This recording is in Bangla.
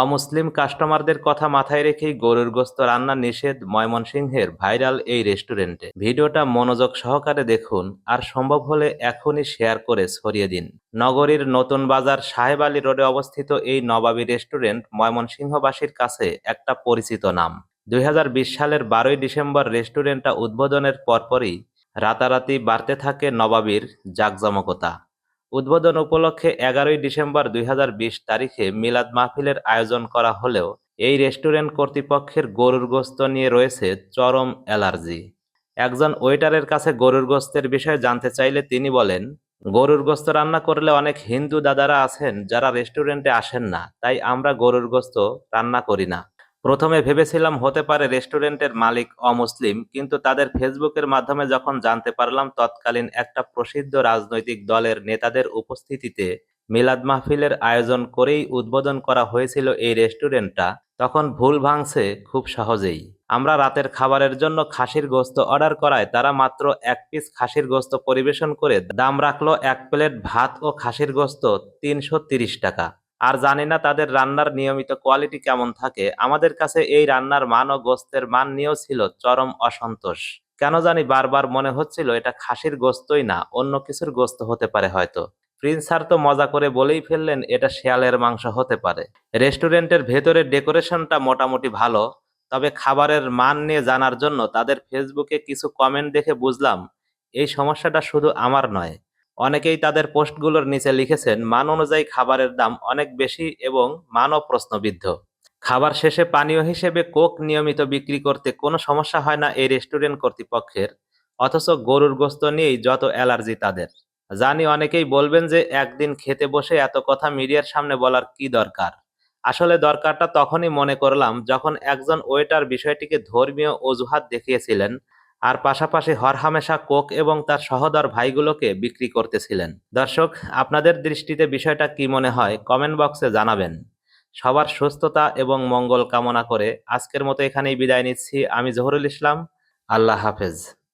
অমুসলিম কাস্টমারদের কথা মাথায় রেখেই গরুর গোস্ত রান্না নিষেধ ময়মনসিংহের ভাইরাল এই রেস্টুরেন্টে। ভিডিওটা মনোযোগ সহকারে দেখুন আর সম্ভব হলে এখনই শেয়ার করে ছড়িয়ে দিন। নগরীর নতুন বাজার সাহেব আলী রোডে অবস্থিত এই নবাবী রেস্টুরেন্ট ময়মনসিংহবাসীর কাছে একটা পরিচিত নাম। দুই হাজার বিশ সালের বারোই ডিসেম্বর রেস্টুরেন্টটা উদ্বোধনের পরপরই রাতারাতি বাড়তে থাকে নবাবীর জাকজমকতা। উদ্বোধন উপলক্ষে এগারোই ডিসেম্বর দুই হাজার বিশ তারিখে মিলাদ মাহফিলের আয়োজন করা হলেও এই রেস্টুরেন্ট কর্তৃপক্ষের গরুর গোস্ত নিয়ে রয়েছে চরম অ্যালার্জি। একজন ওয়েটারের কাছে গরুর গোস্তের বিষয়ে জানতে চাইলে তিনি বলেন, গরুর গোস্ত রান্না করলে অনেক হিন্দু দাদারা আছেন যারা রেস্টুরেন্টে আসেন না, তাই আমরা গরুর গোস্ত রান্না করি না। প্রথমে ভেবেছিলাম হতে পারে রেস্টুরেন্টের মালিক অমুসলিম, কিন্তু তাদের ফেসবুকের মাধ্যমে যখন জানতে পারলাম, তৎকালীন একটা প্রসিদ্ধ রাজনৈতিক দলের নেতাদের উপস্থিতিতে মিলাদ মাহফিলের আয়োজন করেই উদ্বোধন করা হয়েছিল এই রেস্টুরেন্টটা, তখন ভুল ভাঙছে খুব সহজেই। আমরা রাতের খাবারের জন্য খাসির গোস্ত অর্ডার করায় তারা মাত্র এক পিস খাসির গোস্ত পরিবেশন করে দাম রাখল এক প্লেট ভাত ও খাসির গোস্ত তিনশো টাকা। আর জানি না তাদের রান্নার নিয়মিত কোয়ালিটি কেমন থাকে। আমাদের কাছে এই রান্নার মান ও গোস্তের মান নিয়েও ছিল চরম অসন্তোষ। কেন জানি বারবার মনে হচ্ছিল এটা খাসির গোস্তই না, অন্য কিছুর গোস্ত হতে পারে হয়তো। প্রিন্স স্যার তো মজা করে বলেই ফেললেন, এটা শেয়ালের মাংস হতে পারে। রেস্টুরেন্টের ভেতরে ডেকোরেশনটা মোটামুটি ভালো, তবে খাবারের মান নিয়ে জানার জন্য তাদের ফেসবুকে কিছু কমেন্ট দেখে বুঝলাম, এই সমস্যাটা শুধু আমার নয়। অনেকেই তাদের পোস্টগুলোর নিচে লিখেছেন, মান অনুযায়ী খাবারের দাম অনেক বেশি এবং মানও প্রশ্নবিদ্ধ। খাবার শেষে পানীয় হিসেবে কোক নিয়মিত বিক্রি করতে কোনো সমস্যা হয় না এই রেস্টুরেন্ট কর্তৃপক্ষের, অথচ গরুর গোস্ত নিয়েই যত অ্যালার্জি তাদের। জানি অনেকেই বলবেন যে, একদিন খেতে বসে এত কথা মিডিয়ার সামনে বলার কি দরকার? আসলে দরকারটা তখনই মনে করলাম যখন একজন ওয়েটার বিষয়টিকে ধর্মীয় অজুহাত দেখিয়েছিলেন আর পাশাপাশি হরহামেশা কোক এবং তার সহদর ভাইগুলোকে বিক্রি করতেছিলেন। দর্শক, আপনাদের দৃষ্টিতে বিষয়টা কি মনে হয় কমেন্ট বক্সে জানাবেন। সবার সুস্থতা এবং মঙ্গল কামনা করে আজকের মতো এখানেই বিদায় নিচ্ছি। আমি জহরুল ইসলাম, আল্লাহ হাফেজ।